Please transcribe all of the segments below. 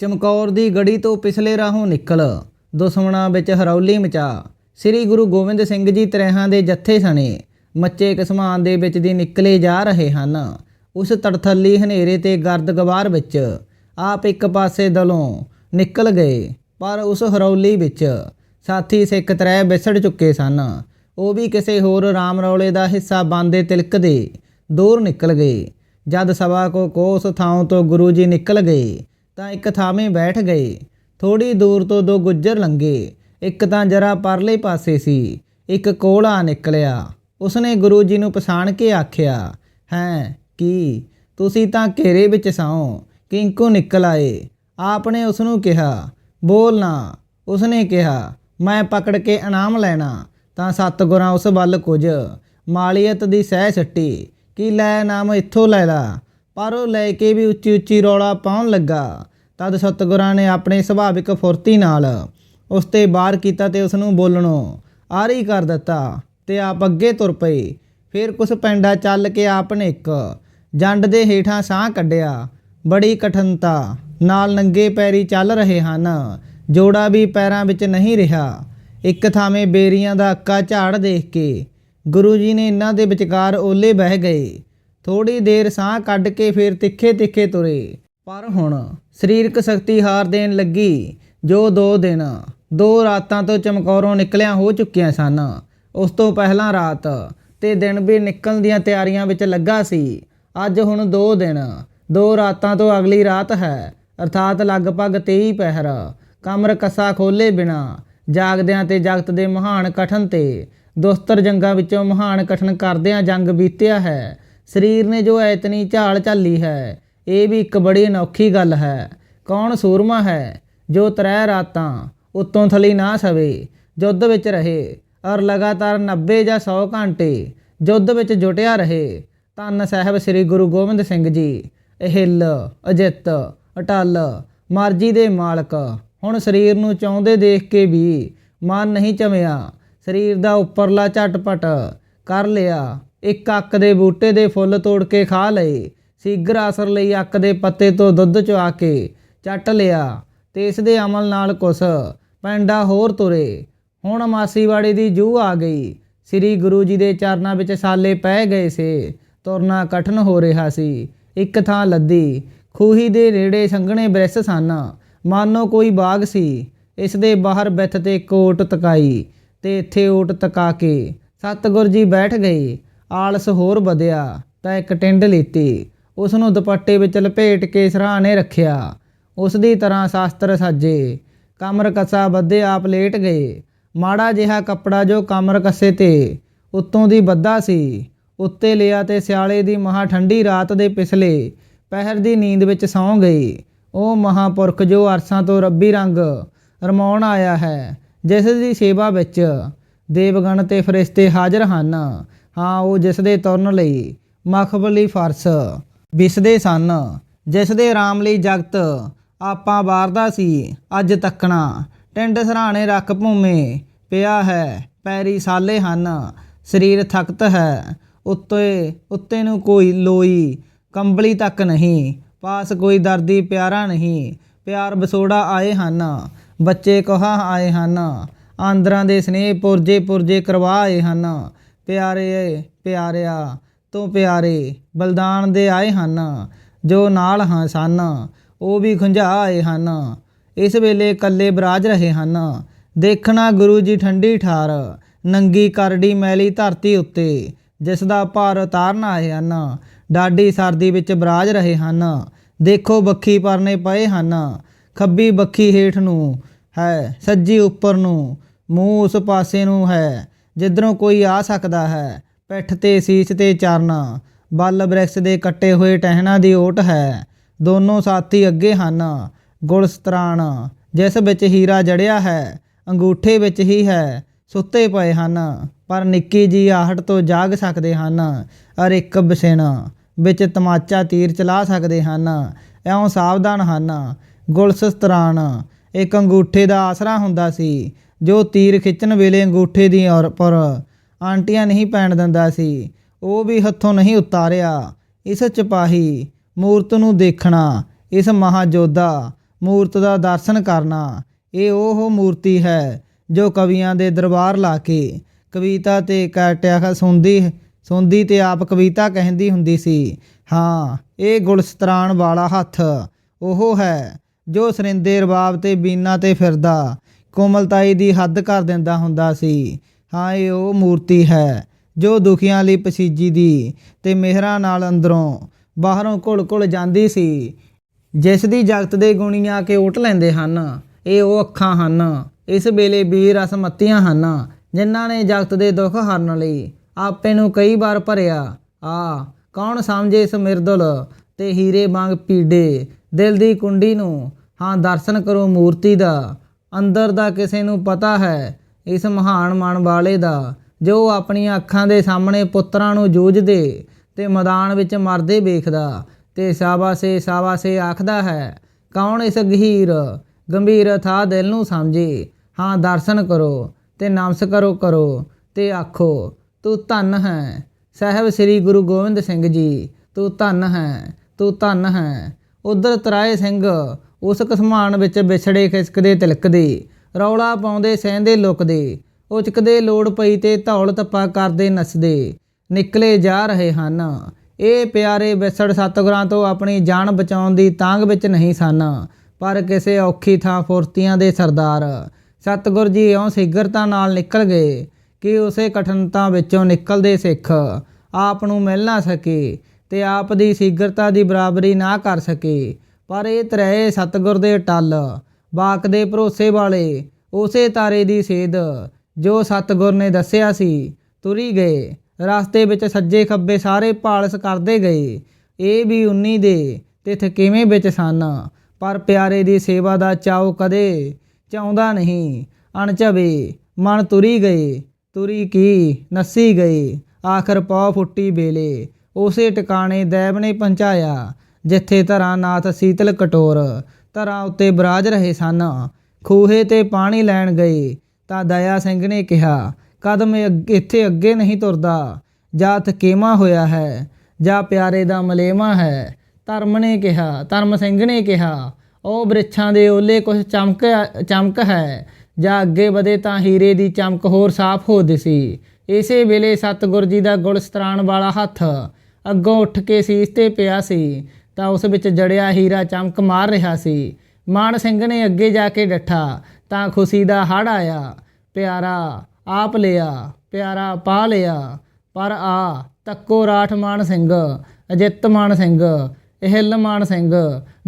ਚਮਕੌਰ ਦੀ ਗੜੀ ਤੋਂ ਪਿਛਲੇ ਰਾਹੋਂ ਨਿਕਲ। ਦੁਸ਼ਮਣਾਂ ਵਿੱਚ ਹਰੌਲੀ ਮਚਾ। ਸ੍ਰੀ ਗੁਰੂ ਗੋਬਿੰਦ ਸਿੰਘ ਜੀ ਤਰਹਾਂ ਦੇ ਜੱਥੇ ਸਣੇ। ਮੱਚੇ ਕਸਮਾਨ ਦੇ ਵਿੱਚ ਦੀ ਨਿਕਲੇ ਜਾ ਰਹੇ ਹਨ। ਉਸ ਤੜਥੱਲੀ ਹਨੇਰੇ ਤੇ ਗਰਦ ਗਵਾਰ ਵਿੱਚ ਆਪ ਇੱਕ ਪਾਸੇ ਦਲੋਂ ਨਿਕਲ ਗਏ, ਪਰ ਉਸ ਹਰੌਲੀ ਵਿੱਚ ਸਾਥੀ ਸਿੱਖ ਤਰੈ ਵਿਸੜ ਚੁੱਕੇ ਸਨ। ਉਹ ਵੀ ਕਿਸੇ ਹੋਰ ਰਾਮ ਰੌਲੇ ਦਾ ਹਿੱਸਾ ਬੰਦੇ ਤਿਲਕਦੇ ਦੂਰ ਨਿਕਲ ਗਏ। ਜਦ ਸਵਾ ਕੋ ਕੋਸ ਥਾਂ ਤੋਂ ਗੁਰੂ ਜੀ ਨਿਕਲ ਗਏ ਤਾਂ ਇੱਕ ਥਾਵੇਂ ਬੈਠ ਗਏ। ਥੋੜੀ ਦੂਰ ਤੋਂ ਦੋ ਗੁੱਜਰ ਲੰਗੇ ਇੱਕ ਤਾਂ ਜਰਾ ਪਰਲੇ ਪਾਸੇ ਸੀ। ਇੱਕ ਕੋਲਾ ਨਿਕਲਿਆ। ਉਸਨੇ ਗੁਰੂ ਜੀ ਨੂੰ ਪਛਾਣ ਕੇ ਆਖਿਆ, ਹੈ, ਕੀ? ਤੁਸੀਂ ਤਾਂ ਘੇਰੇ ਵਿੱਚ ਸਾਓ ਕਿੰਕੂ ਨਿਕਲ ਆਏ। ਆਪਨੇ ਉਸ ਨੂੰ ਕਿਹਾ, ਬੋਲ ਨਾ। ਉਸਨੇ ਕਿਹਾ, ਮੈਂ ਪਕੜ ਕੇ ਇਨਾਮ ਲੈਣਾ, ਤਾਂ ਸਤਿਗੁਰਾਂ ਉਸ ਵੱਲ ਕੁਝ। ਮਾਲੀਅਤ ਦੀ ਸਹਿ ਛੱਟੀ, ਕਿ ਲੈ ਨਾਮ ਇੱਥੋਂ ਲੈ ਲਾ? ਪਰ ਉਹ ਲੈ ਕੇ ਵੀ ਉੱਚੀ ਉੱਚੀ ਰੌਲਾ ਪਾਉਣ ਲੱਗਾ। ਤਦ ਸਤਿਗੁਰਾਂ ਨੇ ਆਪਣੇ ਸੁਭਾਵਿਕ ਫੁਰਤੀ ਨਾਲ ਉਸ ਤੇ ਬਾਹਰ ਕੀਤਾ ਤੇ ਉਸ ਨੂੰ ਬੋਲਣੋਂ ਆਰੀ ਕਰ ਦਿੱਤਾ ਤੇ ਆਪ ਅੱਗੇ ਤੁਰ ਪਏ। ਫਿਰ ਕੁਛ ਪੈਂਡਾ ਚੱਲ ਕੇ ਆਪ ਨੇ ਇੱਕ ਜੰਡ ਦੇ ਹੇਠਾਂ ਸਾਹ ਕੱਢਿਆ। ਬੜੀ ਕਠਨਤਾ ਨਾਲ ਨੰਗੇ ਪੈਰੀ ਚੱਲ ਰਹੇ ਹਨ। ਜੋੜਾ ਵੀ ਪੈਰਾਂ ਵਿੱਚ ਨਹੀਂ ਰਿਹਾ। ਇੱਕ ਥਾਵੇਂ ਬੇਰੀਆਂ ਦਾ ਅੱਕਾ ਝਾੜ ਦੇਖ ਕੇ ਗੁਰੂ ਜੀ ਨੇ ਇਹਨਾਂ ਦੇ ਵਿਚਕਾਰ ਓਲੇ ਬਹਿ ਗਏ। ਥੋੜੀ ਦੇਰ ਸਾਹ ਕੱਢ ਕੇ ਫਿਰ ਤਿੱਖੇ ਤਿੱਖੇ ਤੁਰੇ। ਪਰ ਹੁਣ ਸਰੀਰਕ ਸ਼ਕਤੀ ਹਾਰ ਦੇਣ ਲੱਗੀ। ਜੋ ਦੋ ਦਿਨ, ਦੋ ਰਾਤਾਂ ਤੋਂ ਚਮਕੌਰੋਂ ਨਿਕਲਿਆ ਹੋ ਚੁੱਕੀਆਂ ਸਨ। ਉਸ ਤੋਂ ਪਹਿਲਾਂ ਰਾਤ ਤੇ ਦਿਨ ਵੀ ਨਿਕਲਣ ਦੀਆਂ ਤਿਆਰੀਆਂ ਵਿੱਚ ਲੱਗਾ ਸੀ। ਅੱਜ ਹੁਣ ਦੋ ਦਿਨ, ਦੋ ਰਾਤਾਂ ਤੋਂ ਅਗਲੀ ਰਾਤ ਹੈ। ਅਰਥਾਤ ਲਗਭਗ 23 ਪਹਿਰ, ਕਮਰ ਕਸਾ ਖੋਲੇ ਬਿਨਾ, ਜਾਗਦਿਆਂ ਤੇ ਜਗਤ ਦੇ ਮਹਾਨ ਕਠਨ ਤੇ, ਦੁਸਤਰ ਜੰਗਾਂ ਵਿੱਚੋਂ ਮਹਾਨ ਕਠਨ ਕਰਦਿਆਂ ਜੰਗ ਬੀਤਿਆ ਹੈ। ਸਰੀਰ ਨੇ ਜੋ ਐਤਨੀ ਝਾਲ ਝੱਲੀ ਹੈ ਇਹ ਵੀ ਇੱਕ ਬੜੀ ਅਨੋਖੀ ਗੱਲ ਹੈ। ਕੌਣ ਸੂਰਮਾ ਹੈ ਜੋ ਤਰੇ ਰਾਤਾਂ ਉਤੋਂ ਥਲੀ ਨਾ ਸਵੇ ਯੁੱਧ ਵਿੱਚ ਰਹੇ ਔਰ ਲਗਾਤਾਰ 90 ਜਾਂ 100 ਘੰਟੇ ਯੁੱਧ ਵਿੱਚ ਜੁਟਿਆ ਰਹੇ। ਧੰਨ ਸਾਹਿਬ ਸ੍ਰੀ ਗੁਰੂ ਗੋਬਿੰਦ ਸਿੰਘ ਜੀ ਅਹਿਲ ਅਜਿੱਤ, ਅਟਲ, ਮਰਜ਼ੀ ਦੇ ਮਾਲਕ, ਹੁਣ ਸਰੀਰ ਨੂੰ ਚਾਹੁੰਦੇ ਦੇਖ ਕੇ ਵੀ ਮਨ ਨਹੀਂ ਚਮਿਆ। ਸਰੀਰ ਦਾ ਉੱਪਰਲਾ ਝਟਪਟ ਕਰ ਲਿਆ, ਇੱਕ ਅੱਕ ਦੇ ਬੂਟੇ ਦੇ ਫੁੱਲ ਤੋੜ ਕੇ ਖਾ ਲਏ ਸੀਗਰ ਅਸਰ ਲਈ ਅੱਕ ਦੇ ਪੱਤੇ ਤੋਂ ਦੁੱਧ ਚੁਆ ਕੇ ਚੱਟ ਲਿਆ ਤੇ ਇਸ ਦੇ ਅਮਲ ਨਾਲ ਕੁਛ ਪੈਂਡਾ ਹੋਰ ਤੁਰੇ। ਹੁਣ ਮਾਸੀਵਾੜੀ ਦੀ ਜੂਹ ਆ ਗਈ। ਸ੍ਰੀ ਗੁਰੂ ਜੀ ਦੇ ਚਰਨਾਂ ਵਿੱਚ ਸਾਲੇ ਪੈ ਗਏ ਸੇ। ਤੁਰਨਾ ਕਠਨ ਹੋ ਰਿਹਾ ਸੀ। ਇੱਕ ਥਾਂ ਲੱਦੀ। ਖੂਹੀ ਦੇ ਨੇੜੇ ਸੰਘਣੇ ਬ੍ਰਿਸ ਸਨ। ਮਾਨੋ ਕੋਈ ਬਾਗ ਸੀ। ਇਸ ਦੇ ਬਾਹਰ ਬਿੱਥ ਤੇ ਕੋਟ ਤਕਾਈ ਤੇ ਇੱਥੇ ਓਟ ਤਕਾ ਕੇ ਸਤਗੁਰ ਜੀ ਬੈਠ ਗਏ। ਆਲਸ ਹੋਰ ਵਧਿਆ। ਤਾਂ ਇੱਕ ਟਿੰਡ ਲੀਤੀ। ਉਸ ਨੂੰ ਦੁਪੱਟੇ ਵਿੱਚ ਲਪੇਟ ਕੇ ਸਰਾਣੇ ਰੱਖਿਆ। ਉਸ ਦੀ ਤਰ੍ਹਾਂ ਸ਼ਾਸਤਰ ਸਾਜੇ। ਕਮਰ ਕੱਸਾ ਬੱਧੇ ਆਪ ਲੇਟ ਗਏ। ਮਾੜਾ ਜਿਹਾ ਕੱਪੜਾ ਜੋ ਕਮਰ ਕੱਸੇ ਤੇ ਉੱਤੋਂ ਦੀ ਬੱਧਾ ਸੀ। ਉੱਤੇ ਲਿਆ ਤੇ ਸਿਆਲੇ ਦੀ ਮਹਾ ਠੰਡੀ ਰਾਤ ਦੇ ਪਿਛਲੇ ਪਹਿਰ ਦੀ ਨੀਂਦ ਵਿੱਚ ਸੌਂ ਗਈ। ਉਹ ਮਹਾਪੁਰਖ ਜੋ ਅਰਸਾਂ ਤੋਂ ਰੱਬੀ ਰੰਗ ਰਮਾਉਣ ਆਇਆ ਹੈ, ਜਿਸ ਦੀ ਸੇਵਾ ਵਿੱਚ ਦੇਵਗਣ ਤੇ ਫਰਿਸ਼ਤੇ ਹਾਜ਼ਰ ਹਨ। ਹਾਂ, ਉਹ ਜਿਸ ਦੇ ਤੁਰਨ ਲਈ ਮਖਬਲੀ ਫਰਸ ਵਿਸਦੇ ਸਨ। ਜਿਸ ਦੇ ਆਰਾਮ ਲਈ ਜਗਤ ਆਪਾਂ ਵਾਰਦਾ ਸੀ, ਅੱਜ ਤੱਕਣਾ। ਟਿੰਡ ਸਰਾਣੇ ਰੱਖ ਭੂਮੇ, ਪਿਆ ਹੈ ਪੈਰੀ ਸਾਲੇ ਹਨ। ਸਰੀਰ ਥਕਤ ਹੈ, ਉੱਤੇ ਉੱਤੇ ਨੂੰ ਕੋਈ ਲੋਈ ਕੰਬਲੀ ਤੱਕ ਨਹੀਂ। ਪਾਸ ਕੋਈ ਦਰਦੀ ਪਿਆਰਾ ਨਹੀਂ, ਪਿਆਰ ਬਸੋੜਾ ਆਏ ਹਨ। ਬੱਚੇ ਕਹਾ ਆਏ ਹਨ। ਆਂਦਰਾਂ ਦੇ ਸਨੇਹ ਪੁਰਜੇ ਪੁਰਜੇ ਕਰਵਾ ਆਏ ਹਨ। ਪਿਆਰੇ, ਪਿਆਰਿਆ ਤੋਂ ਪਿਆਰੇ ਬਲਦਾਨ ਦੇ ਆਏ ਹਨ, ਜੋ ਨਾਲ ਹਾਂ ਸਨ, ਉਹ ਵੀ ਖੁੰਝਾ ਆਏ ਹਨ। ਇਸ ਵੇਲੇ ਇਕੱਲੇ ਬਰਾਜ ਰਹੇ ਹਨ। ਦੇਖਣਾ ਗੁਰੂ ਜੀ ਠੰਡੀ ਠਾਰ, ਨੰਗੀ ਕਰੜੀ ਮੈਲੀ ਧਰਤੀ ਉੱਤੇ, ਜਿਸ ਦਾ ਭਾਰ ਉਤਾਰਨ ਆਏ ਹਨ। ਡਾਡੀ ਸਰਦੀ ਵਿੱਚ ਬਰਾਜ ਰਹੇ ਹਨ। ਦੇਖੋ ਬੱਖੀ ਪਰਨੇ ਪਏ ਹਨ। ਖੱਬੀ ਬੱਖੀ ਹੇਠ ਨੂੰ ਹੈ, ਸੱਜੀ ਉੱਪਰ ਨੂੰ। ਮੂੰਹ ਉਸ ਪਾਸੇ ਨੂੰ ਹੈ, ਜਿੱਧਰੋਂ ਕੋਈ ਆ ਸਕਦਾ ਹੈ। ਪਿੱਠ ਤੇ ਸੀਸ ਤੇ ਚਰਨਾ, ਬੱਲ ਬ੍ਰਿਕਸ ਦੇ ਕੱਟੇ ਹੋਏ ਟਹਿਣਾ ਦੀ ਓਟ ਹੈ। ਦੋਨੋਂ ਸਾਥੀ ਅੱਗੇ ਹਨ। ਗੁਲਸਤਰਾਣ, ਜਿਸ ਵਿੱਚ ਹੀਰਾ ਜੜਿਆ ਹੈ, ਅੰਗੂਠੇ ਵਿੱਚ ਹੀ ਹੈ, ਸੁੱਤੇ ਪਏ ਹਨ, ਪਰ ਨਿੱਕੀ ਜੀ ਆਹਟ ਤੋਂ ਜਾਗ ਸਕਦੇ ਹਨ। ਅਰ ਇੱਕ ਬਸਿਣ ਵਿੱਚ ਤਮਾਚਾ ਤੀਰ ਚਲਾ ਸਕਦੇ ਹਨ। ਐਉਂ ਸਾਵਧਾਨ ਹਨ। ਗੁਲਸਤਰਾਨ ਇੱਕ ਅੰਗੂਠੇ ਦਾ ਆਸਰਾ ਹੁੰਦਾ ਸੀ, ਜੋ ਤੀਰ ਖਿੱਚਣ ਵੇਲੇ ਅੰਗੂਠੇ ਦੀ ਔਰ ਪਰ ਆਂਟੀਆਂ ਨਹੀਂ ਪੈਣ ਦਿੰਦਾ ਸੀ। ਉਹ ਵੀ ਹੱਥੋਂ ਨਹੀਂ ਉਤਾਰਿਆ। ਇਸ ਚਪਾਹੀ ਮੂਰਤ ਨੂੰ ਦੇਖਣਾ, ਇਸ ਮਹਾਜੋਧਾ ਮੂਰਤ ਦਾ ਦਰਸ਼ਨ ਕਰਨਾ, ਇਹ ਉਹ ਮੂਰਤੀ ਹੈ ਜੋ ਕਵੀਆਂ ਦੇ ਦਰਬਾਰ ਲਾ ਕੇ ਕਵਿਤਾ ਤੇ ਕਾਟਿਆ ਸੁਣਦੀ ਸੁਣਦੀ ਤੇ ਆਪ ਕਵਿਤਾ ਕਹਿੰਦੀ ਹੁੰਦੀ ਸੀ। ਹਾਂ, ਇਹ ਗੁਲਸਤਰਾਣ ਵਾਲਾ ਹੱਥ ਉਹ ਹੈ ਜੋ ਸਰਿੰਦੇ ਰਬਾਬ ਤੇ ਬੀਨਾ ਤੇ ਫਿਰਦਾ, ਕੋਮਲਤਾਈ ਦੀ ਹੱਦ ਕਰ ਦਿੰਦਾ ਹੁੰਦਾ ਸੀ। ਹਾਂ, ਇਹ ਉਹ ਮੂਰਤੀ ਹੈ ਜੋ ਦੁਖੀਆਂ ਲਈ ਪਸੀਜੀ ਦੀ ਤੇ ਮਿਹਰਾਂ ਨਾਲ ਅੰਦਰੋਂ ਬਾਹਰੋਂ ਘੁਲ-ਘੁਲ ਜਾਂਦੀ ਸੀ। ਜਿਸ ਦੀ ਜਗਤ ਦੇ ਗੁਣੀ ਆ ਕੇ ਓਟ ਲੈਂਦੇ ਹਨ, ਇਹ ਉਹ ਅੱਖਾਂ ਹਨ। ਇਸ ਵੇਲੇ ਵੀਰ ਅਸਮੱਤੀਆਂ ਹਨ, ਜਿਨ੍ਹਾਂ ਨੇ ਜਗਤ ਦੇ ਦੁੱਖ ਹਰਨ ਲਈ ਆਪੇ ਨੂੰ ਕਈ ਵਾਰ ਭਰਿਆ। ਆ, ਕੌਣ ਸਮਝੇ ਇਸ ਮਿਰਦੁਲ ਤੇ ਹੀਰੇ ਵਾਂਗ ਪੀੜੇ ਦਿਲ ਦੀ ਕੁੰਡੀ ਨੂੰ, ਹਾਂ, ਦਰਸ਼ਨ ਕਰੋ ਮੂਰਤੀ ਦਾ। ਅੰਦਰ ਦਾ ਕਿਸੇ ਨੂੰ ਪਤਾ ਹੈ ਇਸ ਮਹਾਨ ਮਨ ਵਾਲੇ ਦਾ, ਜੋ ਆਪਣੀਆਂ ਅੱਖਾਂ ਦੇ ਸਾਹਮਣੇ ਪੁੱਤਰਾਂ ਨੂੰ ਜੂਝਦੇ ਤੇ ਮੈਦਾਨ ਵਿੱਚ ਮਰਦੇ ਵੇਖਦਾ ਤੇ ਸ਼ਾਬਾਸੇ ਸ਼ਾਬਾਸੇ ਆਖਦਾ ਹੈ, ਕੌਣ ਇਸ ਗਹੀਰ? ਗੰਭੀਰ ਥਾ ਦਿਲ ਨੂੰ ਸਮਝੇ ਹਾਂ, ਦਰਸ਼ਨ ਕਰੋ ਤੇ ਨਮਸ ਕਰੋ ਕਰੋ ਤੇ ਆਖੋ, ਤੂੰ ਧੰਨ ਹੈ। ਸਾਹਿਬ ਸ੍ਰੀ ਗੁਰੂ ਗੋਬਿੰਦ ਸਿੰਘ ਜੀ, ਤੂੰ ਧੰਨ ਹੈ, ਤੂੰ ਧੰਨ ਹੈ। ਉਧਰ ਤਰਾਏ ਸਿੰਘ ਉਸ ਕਸਮਾਨ ਵਿੱਚ ਵਿਛੜੇ ਖਿਸਕਦੇ ਤਿਲਕਦੇ ਰੌਲਾ ਪਾਉਂਦੇ, ਸਹਿੰਦੇ, ਲੁਕਦੇ। ਉਚਕਦੇ ਲੋੜ ਪਈ ਤੇ ਧੌਲ ਧੱਪਾ ਕਰਦੇ, ਨੱਸਦੇ। ਨਿਕਲੇ ਜਾ ਰਹੇ ਹਨ। ਇਹ ਪਿਆਰੇ ਵਿਸੜ ਸਤਿਗੁਰਾਂ ਤੋਂ ਆਪਣੀ ਜਾਨ ਬਚਾਉਣ ਦੀ ਤਾਂਗ ਵਿੱਚ ਨਹੀਂ ਸਨ। ਪਰ ਕਿਸੇ ਔਖੀ ਥਾਂ ਫੁਰਤੀਆਂ ਦੇ ਸਰਦਾਰ ਸਤਿਗੁਰ ਜੀ ਇਉਂ ਸਿਗਰਤਾ ਨਾਲ ਨਿਕਲ ਗਏ ਕਿ ਉਸੇ ਕਠਿਨਤਾ ਵਿੱਚੋਂ ਨਿਕਲਦੇ ਸਿੱਖ ਆਪ ਨੂੰ ਮਿਲ ਨਾ ਸਕੇ ਤੇ ਆਪ ਦੀ ਸਿਗਰਤਾ ਦੀ ਬਰਾਬਰੀ ਨਾ ਕਰ ਸਕੇ। ਪਰ ਇਹ ਤਰੇ ਸਤਿਗੁਰ ਦੇ ਟੱਲ ਬਾਕ ਦੇ ਭਰੋਸੇ ਵਾਲੇ, ਉਸੇ ਤਾਰੇ ਦੀ ਸੇਧ, ਜੋ ਸਤਿਗੁਰ ਨੇ ਦੱਸਿਆ ਸੀ। ਤੁਰੀ ਗਏ, ਰਸਤੇ ਵਿੱਚ ਸੱਜੇ ਖੱਬੇ ਸਾਰੇ ਪਾਲਸ ਕਰਦੇ ਗਏ। ਇਹ ਵੀ 19 ਦੇ ਤੇ ਕਿਵੇਂ ਵਿੱਚ ਸਨ? ਪਰ ਪਿਆਰੇ ਦੀ ਸੇਵਾ ਦਾ ਚਾਉ ਕਦੇ ਚਾਹੁੰਦਾ ਨਹੀਂ। ਅਣਚਵੇ, ਮਨ ਤੁਰੀ ਗਏ, ਤੁਰੀ ਕੀ ਨੱਸੀ ਗਏ। ਆਖਰ ਪੌ ਫੁੱਟੀ ਵੇਲੇ, ਉਸੇ ਟਿਕਾਣੇ ਦੈਬ ਨੇ ਪਹੁੰਚਾਇਆ, ਜਿੱਥੇ ਧਰਾਂ ਸੀਤਲ ਕਟੋਰ ਧਰਾਂ ਉੱਤੇ ਬਰਾਜ ਰਹੇ ਸਨ। ਖੂਹੇ ਤੇ ਪਾਣੀ ਲੈਣ ਗਏ ਤਾਂ ਦਇਆ ਸਿੰਘ ਨੇ ਕਿਹਾ, ਕਦਮ ਅੱਗੇ- ਇੱਥੇ ਅੱਗੇ ਨਹੀਂ ਤੁਰਦਾ। ਜਾਂ ਥਕੇਮਾ ਹੋਇਆ ਹੈ, ਜਾਂ ਪਿਆਰੇ ਦਾ ਮਲੇਮਾ ਹੈ। ਧਰਮ ਨੇ ਕਿਹਾ, ਧਰਮ ਸਿੰਘ ਨੇ ਕਿਹਾ ਉਹ ਬ੍ਰਿਛਾਂ ਦੇ ਓਲੇ ਕੁਝ ਚਮਕ ਚਮਕ ਹੈ। ਜਾਂ ਅੱਗੇ ਵਧੇ ਤਾਂ ਹੀਰੇ ਦੀ ਚਮਕ ਹੋਰ ਸਾਫ਼ ਹੋ ਦਿਸੀ। ਇਸੇ ਵੇਲੇ ਸਤਿਗੁਰ ਜੀ ਦਾ ਗੁਲਸਤਰਾਣ ਵਾਲਾ ਹੱਥ ਅੱਗੋਂ ਉੱਠ ਕੇ ਸੀਸ ਤੇ ਪਿਆ ਸੀ। ਤਾਂ ਉਸ ਵਿੱਚ ਜੜਿਆ ਹੀਰਾ ਚਮਕ ਮਾਰ ਰਿਹਾ ਸੀ। ਮਾਨ ਸਿੰਘ ਨੇ ਅੱਗੇ ਜਾ ਕੇ ਡੱਠਾ, ਤਾਂ ਖੁਸ਼ੀ ਦਾ ਹੜ ਆਇਆ। ਪਿਆਰਾ, ਆਪ ਲਿਆ, ਪਿਆਰਾ ਪਾ ਲਿਆ। ਪਰ ਆ, ਤੱਕੋ ਰਾਠ ਮਾਨ ਸਿੰਘ, ਅਜਿੱਤ ਮਾਨ ਸਿੰਘ, ਇਹਲ ਮਾਨ ਸਿੰਘ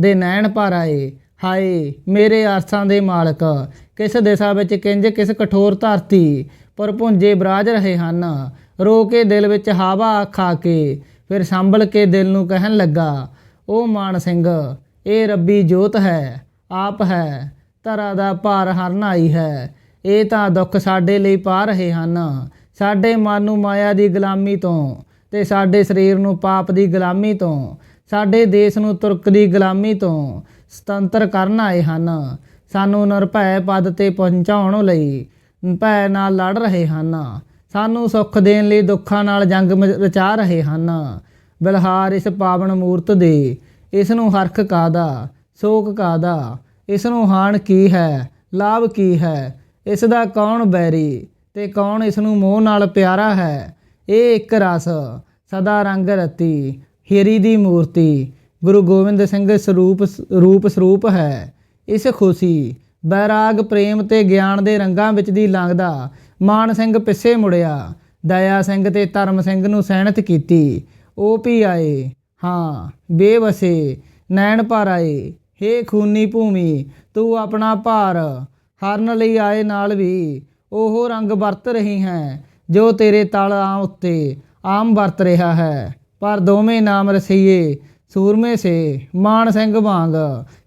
ਦੇ ਨੈਣ ਭਰ ਆਏ। ਹਾਏ, ਮੇਰੇ ਆਸਾਂ ਦੇ ਮਾਲਕ, ਕਿਸ ਦਿਸ਼ਾ ਵਿੱਚ ਕਿੰਜ ਕਿਸ ਕਠੋਰ ਧਰਤੀ, ਪਰ ਪੁੰਜੇ ਬਰਾਜ ਰਹੇ ਹਨ। ਰੋ ਕੇ ਦਿਲ ਵਿੱਚ ਹਵਾ ਖਾ ਕੇ, ਫਿਰ ਸੰਭਲ ਕੇ ਦਿਲ ਨੂੰ ਕਹਿਣ ਲੱਗਾ ਉਹ ਮਾਨ ਸਿੰਘ, ਇਹ ਰੱਬੀ ਜੋਤ ਹੈ, ਆਪ ਹੈ, ਧਰਾ ਦਾ ਭਾਰ ਹਰਨ ਆਈ ਹੈ। ਇਹ ਤਾਂ ਦੁੱਖ ਸਾਡੇ ਲਈ ਪਾ ਰਹੇ ਹਨ। ਸਾਡੇ ਮਨ ਨੂੰ ਮਾਇਆ ਦੀ ਗੁਲਾਮੀ ਤੋਂ ਤੇ ਸਾਡੇ ਸਰੀਰ ਨੂੰ ਪਾਪ ਦੀ ਗੁਲਾਮੀ ਤੋਂ, ਸਾਡੇ ਦੇਸ਼ ਨੂੰ ਤੁਰਕ ਦੀ ਗੁਲਾਮੀ ਤੋਂ ਸੁਤੰਤਰ ਕਰਨ ਆਏ ਹਨ। ਸਾਨੂੰ ਨਿਰਭੈ ਪਦ ਤੇ ਪਹੁੰਚਾਉਣ ਲਈ ਭੈ ਨਾਲ ਲੜ ਰਹੇ ਹਨ। ਸਾਨੂੰ ਸੁੱਖ ਦੇਣ ਲਈ ਦੁੱਖਾਂ ਨਾਲ ਜੰਗ ਮ- ਰਚਾ ਰਹੇ ਹਨ। ਬਲਹਾਰ ਇਸ ਪਾਵਨ ਮੂਰਤ ਦੇ ਇਸ ਨੂੰ ਹਰਖ ਕਾਦਾ, ਸੋਕ ਕਾਦਾ ਇਸ ਨੂੰ ਹਾਨ ਕੀ ਹੈ, ਲਾਭ ਕੀ ਹੈ ਇਸ ਦਾ ਕੌਣ ਬੈਰੀ ਤੇ ਕੌਣ ਇਸ ਨੂੰ ਮੋਹ ਨਾਲ ਪਿਆਰਾ ਹੈ? ਇਹ ਇੱਕ ਰਸ, ਸਦਾ ਰੰਗ ਰਤੀ, ਹੀਰੀ ਦੀ ਮੂਰਤੀ, ਗੁਰੂ ਗੋਬਿੰਦ ਸਿੰਘ ਸਰੂਪ ਰੂਪ ਸਰੂਪ ਹੈ। ਇਸ ਖੁਸ਼ੀ, ਬੈਰਾਗ ਪ੍ਰੇਮ ਤੇ ਗਿਆਨ ਦੇ ਰੰਗਾਂ ਵਿੱਚ ਦੀ ਲੰਘਦਾ, ਮਾਨ ਸਿੰਘ ਪਿੱਛੇ ਮੁੜਿਆ, ਦਇਆ ਸਿੰਘ ਤੇ ਧਰਮ ਸਿੰਘ ਨੂੰ ਸਹਿਣਤ ਕੀਤੀ ਉਹ ਵੀ ਆਏ, ਹਾਂ, ਬੇਵਸੇ, ਨੈਣ ਭਰ ਆਏ, ਹੇ ਖੂਨੀ ਭੂਮੀ, ਤੂੰ ਆਪਣਾ ਭਾਰ ਹਰਨ ਲਈ ਆਏ ਨਾਲ ਵੀ, ਉਹ ਰੰਗ ਵਰਤ ਰਹੀ ਹੈ, ਜੋ ਤੇਰੇ ਤਲ ਆ ਉੱਤੇ ਆਮ ਵਰਤ ਰਿਹਾ ਹੈ। ਪਰ ਦੋਵੇਂ ਨਾਮ ਰਸਈਏ, ਸੂਰਮੇ ਸੇ ਮਾਨ ਸਿੰਘ ਵਾਂਗ,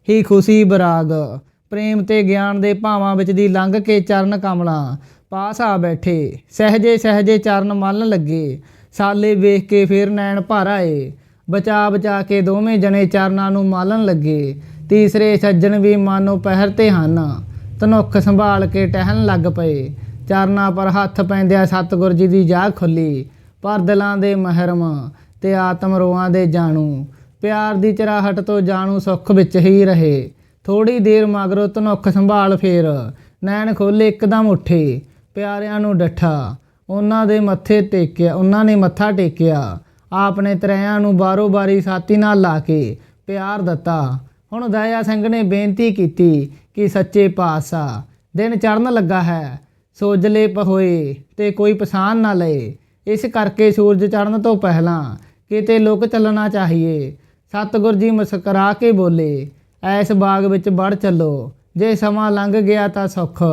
ਹੀ ਖੁਸ਼ੀ ਬਰਾਗ। ਪ੍ਰੇਮ ਤੇ ਗਿਆਨ ਦੇ ਭਾਵਾਂ ਵਿੱਚ ਦੀ ਲੰਘ ਕੇ ਚਰਨ ਕਮਲਾਂ, ਪਾਸ ਆ ਬੈਠੇ ਸਹਜੇ ਸਹਜੇ ਚਰਨ ਮਲਣ ਲੱਗੇ। ਸਾਲੇ ਵੇਖ ਕੇ ਫਿਰ ਨੈਣ ਭਰ ਆਏ। ਬਚਾ ਬਚਾ ਕੇ ਦੋਵੇਂ ਜਣੇ ਚਰਨਾਂ ਨੂੰ ਮਾਲਣ ਲੱਗੇ। ਤੀਸਰੇ ਸੱਜਣ ਵੀ ਮਾਨੋ ਪਹਿਰਤੇ ਹਨ। ਤਨੁੱਖ ਸੰਭਾਲ ਕੇ ਟਹਿਣ ਲੱਗ ਪਏ। ਚਰਨਾਂ ਪਰ ਹੱਥ ਪੈਂਦਿਆਂ ਸਤਿਗੁਰ ਜੀ ਦੀ ਜਾਗ ਖੁੱਲੀ। ਪਰ ਦਿਲਾਂ ਦੇ ਮਹਿਰਮ ਤੇ ਆਤਮ ਰੋਆਂ ਦੇ ਜਾਣੂ। ਪਿਆਰ ਦੀ ਚਰਾਹਟ ਤੋਂ ਜਾਣੂ ਸੁੱਖ ਵਿੱਚ ਹੀ ਰਹੇ। ਥੋੜੀ ਦੇਰ ਮਗਰੋਂ ਧਨੁੱਖ ਸੰਭਾਲ ਫੇਰ ਨੈਣ ਖੋਲੇ ਇੱਕਦਮ ਉੱਠੇ। ਪਿਆਰਿਆਂ ਨੂੰ ਡੱਠਾ। ਉਹਨਾਂ ਦੇ ਮੱਥੇ ਟੇਕਿਆ, ਉਹਨਾਂ ਨੇ ਮੱਥਾ ਟੇਕਿਆ। ਆਪਨੇ ਤਰਿਆਂ ਨੂੰ ਬਾਰੋ ਬਾਰੀ ਸਾਥੀ ਨਾਲ ਲਾ ਕੇ ਪਿਆਰ ਦਿੱਤਾ। ਹੁਣ ਦਇਆ ਸਿੰਘ ਨੇ ਬੇਨਤੀ ਕੀਤੀ ਕਿ ਸੱਚੇ ਪਾਤਸ਼ਾਹ, ਦਿਨ ਚੜਨ ਲੱਗਾ ਹੈ, ਸੋਜਲੇ ਪ ਹੋਏ ਤੇ ਕੋਈ ਪਛਾਣ ਨਾ ਲਏ। ਇਸ ਕਰਕੇ ਸੂਰਜ ਚੜਨ ਤੋਂ ਪਹਿਲਾਂ ਕਿਤੇ ਲੁਕ ਚੱਲਣਾ ਚਾਹੀਏ। ਸਤਿਗੁਰ ਜੀ ਮੁਸਕਰਾ ਕੇ ਬੋਲੇ, ਐਸ ਬਾਗ ਵਿੱਚ ਵੜ ਚੱਲੋ, ਜੇ ਸਮਾਂ ਲੰਘ ਗਿਆ ਤਾਂ ਸੁੱਖ।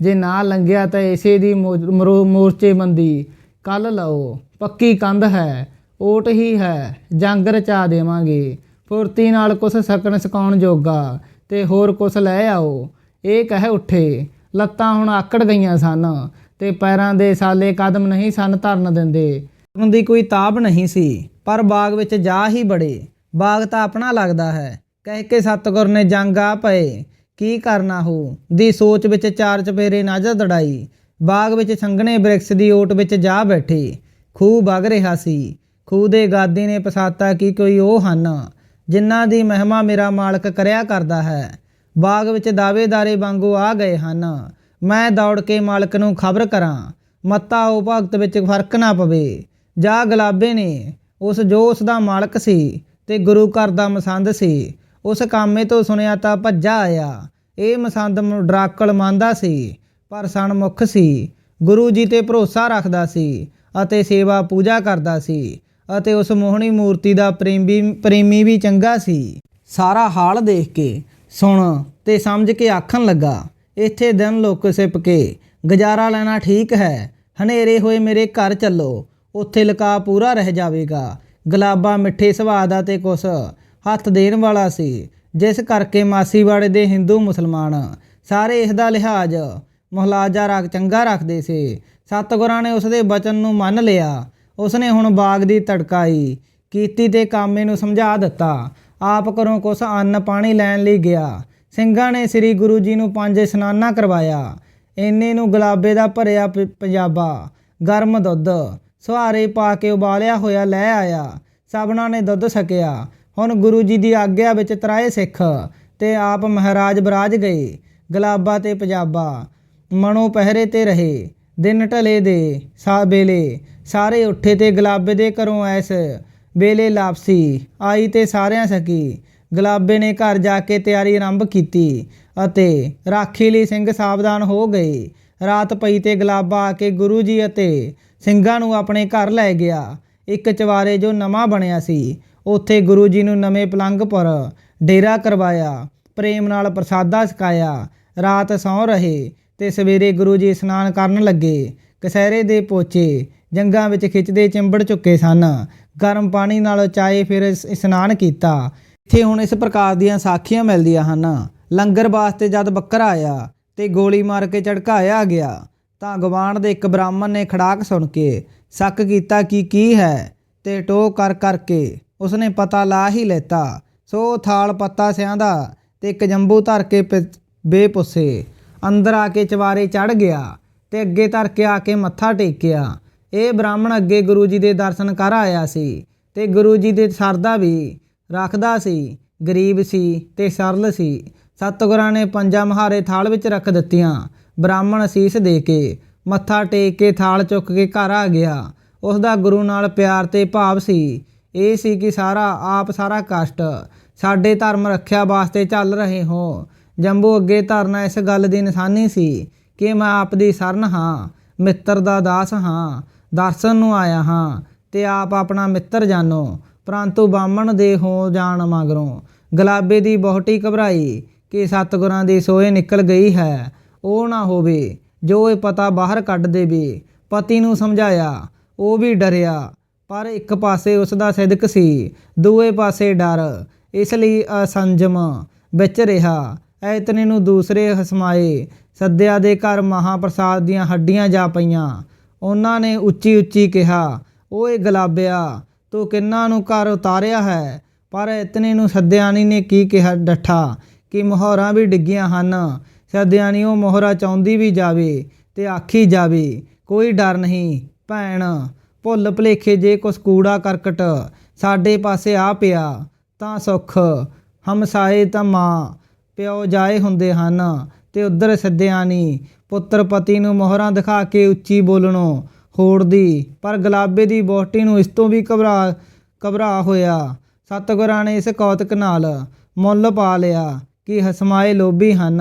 ਜੇ ਨਾ ਲੰਘਿਆ ਤਾਂ ਇਸੇ ਦੀ ਮੋਰਚੇਬੰਦੀ ਕੱਲ ਲਓ, ਪੱਕੀ ਕੰਧ ਹੈ, ਓਟ ਹੀ ਹੈ, ਜੰਗ ਰਚਾ ਦੇਵਾਂਗੇ। ਫੁਰਤੀ ਨਾਲ ਕੁਛ ਸਕਣ ਸਕਾਉਣ ਜੋਗਾ, ਤੇ ਹੋਰ ਕੁਛ ਲੈ ਆਓ। ਇਹ ਕਹਿ ਉੱਠੇ, ਲੱਤਾਂ ਹੁਣ ਆਕੜ ਗਈਆਂ ਸਨ, ਤੇ ਪੈਰਾਂ ਦੇ ਸਾਲੇ ਕਦਮ ਨਹੀਂ ਸਨ ਧਰਨ ਦਿੰਦੇ। ਉਹਨਾਂ ਦੀ ਕੋਈ ਤਾਬ ਨਹੀਂ ਸੀ, ਪਰ ਬਾਗ ਵਿੱਚ ਜਾ ਹੀ ਬੜੇ। ਬਾਗ ਤਾਂ ਆਪਣਾ ਲੱਗਦਾ ਹੈ, ਕਹਿ ਕੇ ਸਤਗੁਰ ਨੇ ਜੰਗ ਆ ਪਏ। ਕੀ ਕਰਨਾ ਹੋ? ਦੀ ਸੋਚ ਵਿੱਚ ਚਾਰ ਚਪੇਰੇ ਨਾਜ਼ਰ ਦੜਾਈ। ਬਾਗ ਵਿੱਚ ਸੰਘਣੇ ਬ੍ਰਿਕਸ ਦੀ ਓਟ ਵਿੱਚ ਜਾ ਬੈਠੇ। ਖੂਹ ਵਗ ਰਿਹਾ ਸੀ। ਖੂਹ ਦੇ ਗਾਦੀ ਨੇ ਪਸਾਤਾ ਕਿ ਕੋਈ ਉਹ ਹਨ, ਜਿਨ੍ਹਾਂ ਦੀ ਮਹਿਮਾ ਮੇਰਾ ਮਾਲਕ ਕਰਿਆ ਕਰਦਾ ਹੈ। ਬਾਗ ਵਿੱਚ ਦਾਅਵੇਦਾਰੇ ਵਾਂਗੂ ਆ ਗਏ ਹਨ। ਮੈਂ ਦੌੜ ਕੇ ਮਾਲਕ ਨੂੰ ਖਬਰ ਕਰਾਂ। ਮੱਤਾ ਉਹ ਭਗਤ ਵਿੱਚ ਫ਼ਰਕ ਨਾ ਪਵੇ। ਜਾ ਗਲਾਬੇ ਨੇ। ਉਸ ਜੋ ਉਸ ਦਾ ਮਾਲਕ ਸੀ ਤੇ ਗੁਰੂ ਘਰ ਦਾ ਮਸੰਦ ਸੀ। ਉਸ ਕਾਮੇ ਤੋਂ ਸੁਣਿਆ ਤਾਂ ਭੱਜਾ ਆਇਆ। ਇਹ ਮਸੰਦ ਡਰਾਕਲ ਮੰਨਦਾ ਸੀ, ਪਰ ਸਨਮੁਖ ਸੀ। ਗੁਰੂ ਜੀ ਤੇ ਭਰੋਸਾ ਰੱਖਦਾ ਸੀ ਅਤੇ ਸੇਵਾ ਪੂਜਾ ਕਰਦਾ ਸੀ ਅਤੇ ਉਸ ਮੋਹਣੀ ਮੂਰਤੀ ਦਾ ਪ੍ਰੇਮੀ ਪ੍ਰੇਮੀ ਵੀ ਚੰਗਾ ਸੀ। ਸਾਰਾ ਹਾਲ ਦੇਖ ਕੇ ਸੁਣ ਤੇ ਸਮਝ ਕੇ ਆਖਣ ਲੱਗਾ, ਇੱਥੇ ਦਿਨ ਲੋਕ ਸਿਪ ਕੇ, ਗੁਜ਼ਾਰਾ ਲੈਣਾ ਠੀਕ ਹੈ। ਹਨੇਰੇ ਹੋਏ ਮੇਰੇ ਘਰ ਚੱਲੋ, ਉੱਥੇ ਲਕਾ ਪੂਰਾ ਰਹਿ ਜਾਵੇਗਾ। ਗੁਲਾਬਾ ਮਿੱਠੇ ਸੁਭਾਅ ਦਾ ਤੇ ਕੁਛ ਹੱਥ ਦੇਣ ਵਾਲਾ ਸੀ, ਜਿਸ ਕਰਕੇ ਮਾਸੀਵਾੜੇ ਦੇ ਹਿੰਦੂ ਮੁਸਲਮਾਨ ਸਾਰੇ ਇਸ ਦਾ ਲਿਹਾਜ਼ ਮੁਹਲਾਜਾ ਰੱਖ ਚੰਗਾ ਰੱਖਦੇ ਸੀ। ਸਤਿਗੁਰਾਂ ਨੇ ਉਸ ਦੇ ਬਚਨ ਨੂੰ ਮੰਨ ਲਿਆ। ਉਸਨੇ ਹੁਣ ਬਾਗ ਦੀ ਤੜਕਾਈ ਕੀਤੀ ਤੇ ਕਾਮੇ ਨੂੰ ਸਮਝਾ ਦਿੱਤਾ। ਆਪ ਘਰੋਂ ਕੁਛ ਅੰਨ ਪਾਣੀ ਲੈਣ ਲਈ ਗਿਆ। ਸਿੰਘਾਂ ਨੇ ਸ੍ਰੀ ਗੁਰੂ ਜੀ ਨੂੰ ਪੰਜ ਇਸ਼ਨਾਨਾ ਕਰਵਾਇਆ। ਇੰਨੇ ਨੂੰ ਗੁਲਾਬੇ ਦਾ ਭਰਿਆ ਪ- ਪੰਜਾਬਾ, ਗਰਮ ਦੁੱਧ, ਸੁਹਾਰੇ ਪਾ ਕੇ ਉਬਾਲਿਆ ਹੋਇਆ ਲੈ ਆਇਆ। ਸਭਨਾਂ ਨੇ ਦੁੱਧ ਛਕਿਆ। ਹੁਣ ਗੁਰੂ ਜੀ ਦੀ ਆਗਿਆ ਵਿੱਚ ਤਰਾਏ ਸਿੱਖ ਤੇ ਆਪ ਮਹਾਰਾਜ ਬਰਾਜ ਗਏ, ਗੁਲਾਬਾ ਤੇ ਪੰਜਾਬਾ। ਮਣੋ ਪਹਿਰੇ ਤੇ ਰਹੇ, ਦਿਨ ਢਲੇ ਦੇ, ਸਾ ਵੇਲੇ ਸਾਰੇ ਉੱਠੇ ਤੇ ਗੁਲਾਬੇ ਦੇ ਘਰੋਂ ਐਸ ਵੇਲੇ ਲਾਪਸੀ। ਆਈ ਤੇ ਸਾਰਿਆਂ ਸਕੀ। ਗੁਲਾਬੇ ਨੇ ਘਰ ਜਾ ਕੇ ਤਿਆਰੀ ਆਰੰਭ ਕੀਤੀ ਅਤੇ ਰਾਖੀ ਲਈ ਸਿੰਘ ਸਾਵਧਾਨ ਹੋ ਗਏ। ਰਾਤ ਪਈ ਤੇ ਗੁਲਾਬਾ ਆ ਕੇ ਗੁਰੂ ਜੀ ਅਤੇ ਸਿੰਘਾਂ ਨੂੰ ਆਪਣੇ ਘਰ ਲੈ ਗਿਆ। ਇੱਕ ਚਵਾਰੇ ਜੋ ਨਵਾਂ ਬਣਿਆ ਸੀ ਉੱਥੇ ਗੁਰੂ ਜੀ ਨੂੰ ਨਵੇਂ ਪਲੰਗ ਪਰ ਡੇਰਾ ਕਰਵਾਇਆ, ਪ੍ਰੇਮ ਨਾਲ ਪ੍ਰਸਾਦਾ ਛਕਾਇਆ, ਰਾਤ ਸੌਂ ਰਹੇ ਤੇ ਸਵੇਰੇ ਗੁਰੂ ਜੀ ਇਸ਼ਨਾਨ ਕਰਨ ਲੱਗੇ। ਕਸਹਿਰੇ ਦੇ ਪੋਚੇ ਜੰਗਾਂ ਵਿੱਚ ਖਿੱਚਦੇ ਚਿੰਬੜ ਚੁੱਕੇ ਸਨ। ਗਰਮ ਪਾਣੀ ਨਾਲ ਚਾਏ ਫਿਰ ਇਸ਼ਨਾਨ ਕੀਤਾ। ਇੱਥੇ ਹੁਣ ਇਸ ਪ੍ਰਕਾਰ ਦੀਆਂ ਸਾਖੀਆਂ ਮਿਲਦੀਆਂ ਹਨ। ਲੰਗਰ ਵਾਸਤੇ ਜਦ ਬੱਕਰਾ ਆਇਆ ਤੇ ਗੋਲੀ ਮਾਰ ਕੇ ਝੜਕਾਇਆ ਗਿਆ, ਤਾਂ ਗਵਾਂਢ ਦੇ ਇੱਕ ਬ੍ਰਾਹਮਣ ਨੇ ਖੜਾਕ ਸੁਣ ਕੇ ਸ਼ੱਕ ਕੀਤਾ ਕਿ ਕੀ ਹੈ ਤੇ ਟੋਕ ਕਰ ਕਰਕੇ ਉਸਨੇ ਪਤਾ ਲਾ ਹੀ ਲੈਤਾ। ਸੋ ਥਾਲ ਪੱਤਾ ਸਿਆਂਦਾ ਤੇ ਇੱਕ ਧਰ ਕੇ ਪ- ਬੇਪੁੱਸੇ ਅੰਦਰ ਆ ਕੇ ਚਵਾਰੇ ਚੜ ਗਿਆ ਤੇ ਅੱਗੇ ਧਰ ਕੇ ਆ ਕੇ ਮੱਥਾ ਟੇਕਿਆ। ਇਹ ਬ੍ਰਾਹਮਣ ਅੱਗੇ ਗੁਰੂ ਜੀ ਦੇ ਦਰਸ਼ਨ ਕਰ ਆਇਆ ਸੀ ਤੇ ਗੁਰੂ ਜੀ ਦੇ ਸਰਦਾ ਵੀ ਰੱਖਦਾ ਸੀ। ਗਰੀਬ ਸੀ ਤੇ ਸਰਲ ਸੀ। ਸਤਿਗੁਰਾਂ ਨੇ ਪੰਜਾਂ ਮਹਾਰੇ ਥਾਲ ਵਿੱਚ ਰੱਖ ਦਿੱਤੀਆਂ। ਬ੍ਰਾਹਮਣ ਅਸੀਸ ਦੇ ਕੇ ਮੱਥਾ ਟੇਕ ਕੇ ਥਾਲ ਚੁੱਕ ਕੇ ਘਰ ਆ ਗਿਆ। ਉਸ ਦਾ ਗੁਰੂ ਨਾਲ ਪਿਆਰ ਤੇ ਭਾਵ ਸੀ ਇਹ ਸੀ ਕਿ ਸਾਰਾ, ਆਪ ਸਾਰਾ ਕਸ਼ਟ ਸਾਡੇ ਧਰਮ ਰੱਖਿਆ ਵਾਸਤੇ ਚੱਲ ਰਹੇ ਹੋ। ਜੰਬੂ ਅੱਗੇ ਧਰਨਾ ਇਸ ਗੱਲ ਦੀ ਨਿਸ਼ਾਨੀ ਸੀ ਕਿ ਮੈਂ ਆਪ ਦੀ ਸ਼ਰਨ ਹਾਂ, ਮਿੱਤਰ ਦਾ ਦਾਸ ਹਾਂ, ਦਰਸ਼ਨ ਨੂੰ ਆਇਆ ਹਾਂ ਤੇ ਆਪ ਆਪਣਾ ਮਿੱਤਰ ਜਾਣੋ, ਪਰੰਤੂ ਬਾਹਮਣ ਦੇ ਹੋ ਜਾਣ ਮਗਰੋਂ ਗੁਲਾਬੇ ਦੀ ਬਹੁਤੀ ਘਬਰਾਈ ਕਿ ਸਤਿਗੁਰਾਂ ਦੀ ਸੋਏ ਨਿਕਲ ਗਈ ਹੈ। ਉਹ ਨਾ ਹੋਵੇ, ਜੋ ਇਹ ਪਤਾ ਬਾਹਰ ਕੱਢ ਦੇਵੇ। ਪਤੀ ਨੂੰ ਸਮਝਾਇਆ, ਉਹ ਵੀ ਡਰਿਆ। ਪਰ ਇੱਕ ਪਾਸੇ ਉਸ ਦਾ ਸਿਦਕ ਸੀ, ਦੂਏ ਪਾਸੇ ਡਰ। ਇਸ ਲਈ ਅਸੰਜਮ ਵਿੱਚ ਰਿਹਾ। ਐਤਨੇ ਨੂੰ ਦੂਸਰੇ ਹਸਮਾਏ ਸੱਦਿਆ ਦੇ ਘਰ ਮਹਾਪ੍ਰਸਾਦ ਦੀਆਂ ਹੱਡੀਆਂ ਜਾ ਪਈਆਂ। ਉਹਨਾਂ ਨੇ ਉੱਚੀ ਉੱਚੀ ਕਿਹਾ, ਓਏ ਗਲਾਬਿਆ, ਤੂੰ ਕਿੰਨਾ ਨੂੰ ਘਰ ਉਤਾਰਿਆ ਹੈ? ਪਰ ਇਤਨੇ ਨੂੰ ਸੱਦਿਆਣੀ ਨੇ ਕੀ ਕਿਹਾ ਡੱਠਾ? ਕਿ ਮੋਹਰਾਂ ਵੀ ਡਿੱਗੀਆਂ ਹਨ। ਸੱਦਿਆਣੀ ਉਹ ਮੋਹਰਾ ਚਾਹੁੰਦੀ ਵੀ ਜਾਵੇ ਤੇ ਆਖੀ ਜਾਵੇ, ਕੋਈ ਡਰ ਨਹੀਂ, ਭੈਣ ਭੁੱਲ ਭਲੇਖੇ ਜੇ ਕੁਛ ਕੂੜਾ ਕਰਕਟ ਸਾਡੇ ਪਾਸੇ ਆ ਪਿਆ, ਤਾਂ ਸੁੱਖ। ਹਮਸਾਏ ਤਾਂ ਮਾਂ, ਪਿਓ ਜਾਏ ਹੁੰਦੇ ਹਨ, ਤੇ ਉਧਰ ਸੱਦਿਆਨੀ ਪੁੱਤਰ ਪਤੀ ਨੂੰ ਮੋਹਰਾਂ ਦਿਖਾ ਕੇ ਉੱਚੀ ਬੋਲਣੋਂ ਹੋੜਦੀ ਪਰ ਗੁਲਾਬੇ ਦੀ ਬੋਟੀ ਨੂੰ ਇਸ ਤੋਂ ਵੀ ਘਬਰਾ ਘਬਰਾ ਹੋਇਆ। ਸਤਿਗੁਰਾਂ ਨੇ ਇਸ ਕੌਤਕ ਨਾਲ ਮੁੱਲ ਪਾ ਲਿਆ ਕਿ ਹਸਮਾਏ ਲੋਭੀ ਹਨ।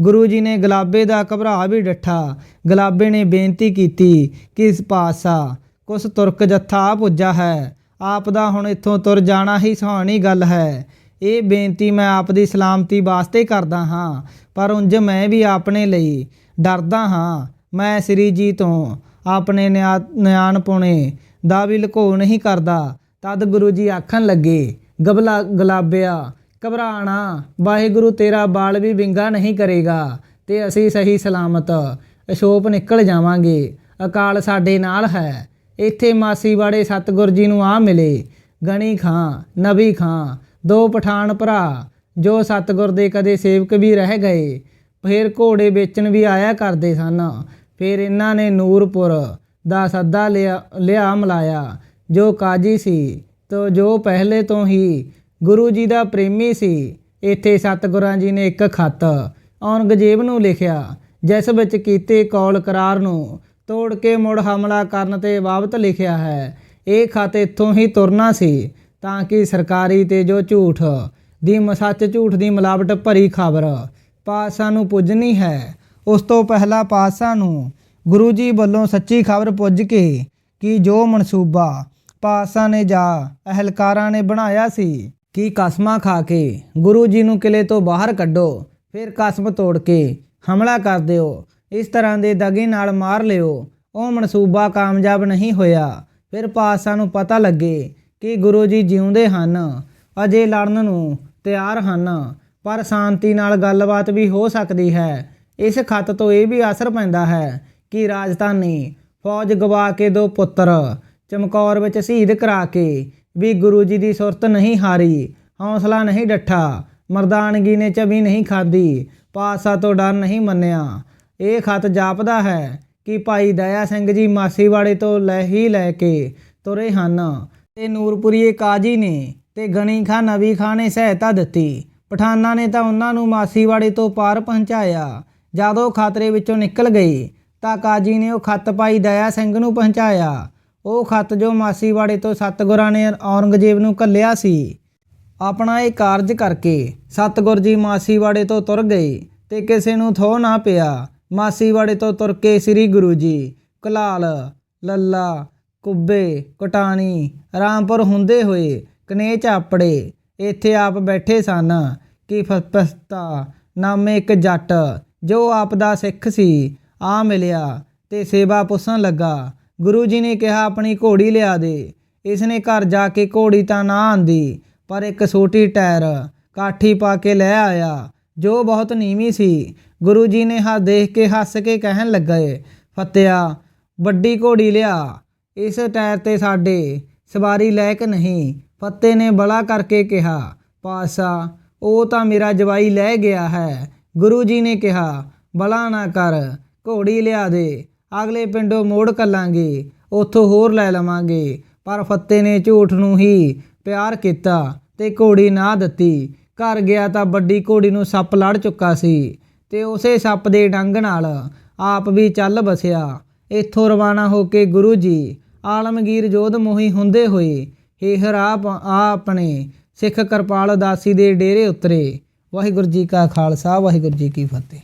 ਗੁਰੂ ਜੀ ਨੇ ਗੁਲਾਬੇ ਦਾ ਘਬਰਾ ਵੀ ਡੱਠਾ। ਗੁਲਾਬੇ ਨੇ ਬੇਨਤੀ ਕੀਤੀ ਕਿ ਇਸ ਪਾਸਾ ਕੁਛ ਤੁਰਕ ਜੱਥਾ ਆ ਪੁੱਜਾ ਹੈ। ਆਪ ਦਾ ਹੁਣ ਇੱਥੋਂ ਤੁਰ ਜਾਣਾ ਹੀ ਸੁਹਾਣੀ ਗੱਲ ਹੈ। ਇਹ ਬੇਨਤੀ ਮੈਂ ਆਪ ਦੀ ਸਲਾਮਤੀ ਵਾਸਤੇ ਕਰਦਾ ਹਾਂ, ਪਰ ਉਂਝ ਮੈਂ ਵੀ ਆਪਣੇ ਲਈ ਡਰਦਾ ਹਾਂ। ਮੈਂ ਸ੍ਰੀ ਜੀ ਤੋਂ ਆਪਣੇ ਨਿਆ- ਨਿਆਣਪੁਣੇ ਦਾ ਵੀ ਲੁਕੋ ਨਹੀਂ ਕਰਦਾ। ਤਦ ਗੁਰੂ ਜੀ ਆਖਣ ਲੱਗੇ, ਗਬਲਾ, ਗੁਲਾਬਿਆ, ਘਬਰਾਣਾ, ਵਾਹਿਗੁਰੂ ਤੇਰਾ ਬਾਲ ਵੀ ਵਿੰਗਾ ਨਹੀਂ ਕਰੇਗਾ, ਤੇ ਅਸੀਂ ਸਹੀ ਸਲਾਮਤ ਅਸ਼ੋਪ ਨਿਕਲ ਜਾਵਾਂਗੇ। ਅਕਾਲ ਸਾਡੇ ਨਾਲ ਹੈ। ਇੱਥੇ ਮਾਸੀ ਵਾੜੇ ਸਤਗੁਰ ਜੀ ਨੂੰ ਆ ਮਿਲੇ। ਗਣੀ ਖਾਂ, ਨਬੀ ਖਾਂ, ਦੋ ਪਠਾਨ ਭਰਾ, ਜੋ ਸਤਗੁਰ ਦੇ ਕਦੇ ਸੇਵਕ ਵੀ ਰਹਿ ਗਏ, ਫਿਰ ਘੋੜੇ ਵੇਚਣ ਵੀ ਆਇਆ ਕਰਦੇ ਸਨ। ਫਿਰ ਇਹਨਾਂ ਨੇ ਨੂਰਪੁਰ ਦਾ ਸੱਦਾ ਲਿਆ ਲਿਆ ਮਲਾਇਆ, ਜੋ ਕਾਜੀ ਸੀ, ਤੋ ਜੋ ਪਹਿਲੇ ਤੋਂ ਹੀ ਗੁਰੂ ਜੀ ਦਾ ਪ੍ਰੇਮੀ ਸੀ, ਇੱਥੇ ਸਤਿਗੁਰਾਂ ਜੀ ਨੇ ਇੱਕ ਖੱਤ ਔਰੰਗਜ਼ੇਬ ਨੂੰ ਲਿਖਿਆ, ਜਿਸ ਵਿੱਚ ਕੀਤੇ ਕੌਲ ਕਰਾਰ ਨੂੰ ਤੋੜ ਕੇ ਮੁੜ ਹਮਲਾ ਕਰਨ ਤੇ ਬਾਬਤ ਲਿਖਿਆ ਹੈ। ਇਹ ਖੱਤ ਇੱਥੋਂ ਹੀ ਤੁਰਨਾ ਸੀ, ਤਾਂ ਕਿ ਸਰਕਾਰੀ ਤੇ ਜੋ ਝੂਠ ਦੀ ਮ- ਸੱਚ ਝੂਠ ਦੀ ਮਿਲਾਵਟ ਭਰੀ ਖਬਰ ਪਾਤਸ਼ਾਹ ਨੂੰ ਪੁੱਜਣੀ ਹੈ। ਉਸ ਤੋਂ ਪਹਿਲਾਂ ਪਾਤਸ਼ਾਹ ਨੂੰ ਗੁਰੂ ਜੀ ਵੱਲੋਂ ਸੱਚੀ ਖਬਰ ਪੁੱਜ ਕੇ ਕਿ ਜੋ ਮਨਸੂਬਾ ਪਾਤਸ਼ਾਹ ਨੇ ਜਾ ਅਹਲਕਾਰਾਂ ਨੇ ਬਣਾਇਆ ਸੀ ਕਿ ਕਸਮਾਂ ਖਾ ਕੇ ਗੁਰੂ ਜੀ ਨੂੰ ਕਿਲੇ ਤੋਂ ਬਾਹਰ ਕੱਢੋ, ਫਿਰ ਕਸਮ ਤੋੜ ਕੇ ਹਮਲਾ ਕਰ ਦਿਓ। ਇਸ ਤਰ੍ਹਾਂ ਦੇ ਦਗੇ ਨਾਲ ਮਾਰ ਲਿਓ। ਉਹ ਮਨਸੂਬਾ ਕਾਮਯਾਬ ਨਹੀਂ ਹੋਇਆ। ਫਿਰ ਪਾਤਸ਼ਾਹ ਨੂੰ ਪਤਾ ਲੱਗੇ ਕਿ ਗੁਰੂ ਜੀ ਜਿਉਂਦੇ ਹਨ, ਅਜੇ ਲੜਨ ਨੂੰ ਤਿਆਰ ਹਨ, ਪਰ ਸ਼ਾਂਤੀ ਨਾਲ ਗੱਲਬਾਤ ਵੀ ਹੋ ਸਕਦੀ ਹੈ। ਇਸ ਖੱਤ ਤੋਂ ਇਹ ਵੀ ਅਸਰ ਪੈਂਦਾ ਹੈ ਕਿ ਰਾਜਧਾਨੀ ਫੌਜ ਗਵਾ ਕੇ ਦੋ ਪੁੱਤਰ ਚਮਕੌਰ ਵਿੱਚ ਸ਼ਹੀਦ ਕਰਾ ਕੇ ਵੀ ਗੁਰੂ ਜੀ ਦੀ ਸੁਰਤ ਨਹੀਂ ਹਾਰੀ, ਹੌਸਲਾ ਨਹੀਂ ਡੱਠਾ, ਮਰਦਾਨਗੀ ਨੇ ਚਬੀ ਨਹੀਂ ਖਾਦੀ ਪਾਸਾ ਤੋਂ ਡਰ ਨਹੀਂ ਮੰਨਿਆ। ਇਹ ਖਤ ਜਾਪਦਾ ਹੈ ਕਿ ਭਾਈ ਦਇਆ ਸਿੰਘ ਜੀ ਮਾਸੀਵਾੜੇ ਤੋਂ ਲੈ ਹੀ ਲੈ ਕੇ ਤੁਰੇ ਹਨ। ਤੇ ਨੂਰਪੁਰੀਏ ਕਾਜੀ ਨੇ ਤੇ ਗਣੀ ਖਾਂ ਨਵੀ ਖਾਂ ਨੇ ਸਹਾਇਤਾ ਦਿੱਤੀ। ਪਠਾਨਾਂ ਨੇ ਤਾਂ ਉਹਨਾਂ ਨੂੰ ਮਾਸੀਵਾੜੇ ਤੋਂ ਪਾਰ ਪਹੁੰਚਾਇਆ। ਜਦੋਂ ਖਤਰੇ ਵਿੱਚੋਂ ਨਿਕਲ ਗਏ ਤਾਂ ਕਾਜੀ ਨੇ ਉਹ ਖੱਤ ਭਾਈ ਦਇਆ ਸਿੰਘ ਨੂੰ ਪਹੁੰਚਾਇਆ। ਉਹ ਖੱਤ ਜੋ ਮਾਸੀਵਾੜੇ ਤੋਂ ਸਤਗੁਰਾਂ ਨੇ ਔਰੰਗਜ਼ੇਬ ਨੂੰ ਘੱਲਿਆ ਸੀ। ਆਪਣਾ ਇਹ ਕਾਰਜ ਕਰਕੇ ਸਤਗੁਰ ਜੀ ਮਾਸੀਵਾੜੇ ਤੋਂ ਤੁਰ ਗਏ ਤੇ ਕਿਸੇ ਨੂੰ ਥੋ ਨਾ ਪਿਆ। ਮਾਸੀਵਾੜੇ ਤੋਂ ਤੁਰ ਕੇ ਸ੍ਰੀ ਗੁਰੂ ਜੀ, ਕਲਾਲ, ਲੱਲਾ, ਕੁੱਬੇ, ਕਟਾਣੀ, ਰਾਮਪੁਰ ਹੁੰਦੇ ਹੋਏ ਕਨੇਚ ਚਾਪੜੇ ਇੱਥੇ ਆਪ ਬੈਠੇ ਸਨ। ਕਿ ਫਸਤਾ, ਨਾਮੇ ਇੱਕ ਜੱਟ, ਜੋ ਆਪ ਦਾ ਸਿੱਖ ਸੀ, ਆ ਮਿਲਿਆ ਤੇ ਸੇਵਾ ਪੁੱਛਣ ਲੱਗਾ। ਗੁਰੂ ਜੀ ਨੇ ਕਿਹਾ, ਆਪਣੀ ਘੋੜੀ ਲਿਆ ਦੇ। ਇਸ ਨੇ ਘਰ ਜਾ ਕੇ ਘੋੜੀ ਤਾਂ ਨਾ ਆਂਦੀ, ਪਰ ਇੱਕ ਛੋਟੀ ਟਾਇਰ ਕਾਠੀ ਪਾ ਕੇ ਲੈ ਆਇਆ। ਜੋ ਬਹੁਤ ਨੀਵੀਂ ਸੀ। ਗੁਰੂ ਜੀ ਨੇ ਹਾ ਦੇਖ ਕੇ ਹੱਸ ਕੇ ਕਹਿਣ ਲੱਗੇ, ਫਤਿਆ, ਵੱਡੀ ਘੋੜੀ ਲਿਆ, ਇਸ ਟਾਇਰ ਤੇ ਸਾਡੇ, ਸਵਾਰੀ ਲਾਇਕ ਨਹੀਂ। ਫੱਤੇ ਨੇ ਬਲਾ ਕਰਕੇ ਕਿਹਾ ਪਾਸਾ ਉਹ ਤਾਂ ਮੇਰਾ ਜਵਾਈ ਲੈ ਗਿਆ ਹੈ। ਗੁਰੂ ਜੀ ਨੇ ਕਿਹਾ, ਬਲਾ ਨਾ ਕਰ, ਘੋੜੀ ਲਿਆ ਦੇ, ਅਗਲੇ ਪਿੰਡੋਂ ਮੋੜ ਕੱਲਾਂਗੇ ਉੱਥੋਂ ਹੋਰ ਲੈ ਲਵਾਂਗੇ। ਪਰ ਫੱਤੇ ਨੇ ਝੂਠ ਨੂੰ ਹੀ ਪਿਆਰ ਕੀਤਾ ਤੇ ਘੋੜੀ ਨਾ ਦਿੱਤੀ। ਘਰ ਗਿਆ ਤਾਂ ਵੱਡੀ ਘੋੜੀ ਨੂੰ ਸੱਪ ਲੜ ਚੁੱਕਾ ਸੀ ਤੇ ਉਸੇ ਸੱਪ ਦੇ ਡੰਗ ਨਾਲ ਆਪ ਵੀ ਚੱਲ ਬਸਿਆ। ਇੱਥੋਂ ਰਵਾਨਾ ਹੋ ਕੇ ਗੁਰੂ ਜੀ ਆਲਮਗੀਰ ਜੋਧ ਮੋਹੀ ਹੁੰਦੇ ਹੋਏ ਹੇਹਰ ਆਪ, ਆ ਆਪਣੇ ਸਿੱਖ ਕਿਰਪਾਲ ਉਦਾਸੀ ਦੇ ਡੇਰੇ ਉਤਰੇ। ਵਾਹਿਗੁਰੂ ਜੀ ਕਾ ਖਾਲਸਾ, ਵਾਹਿਗੁਰੂ ਜੀ ਕੀ ਫਤਿਹ।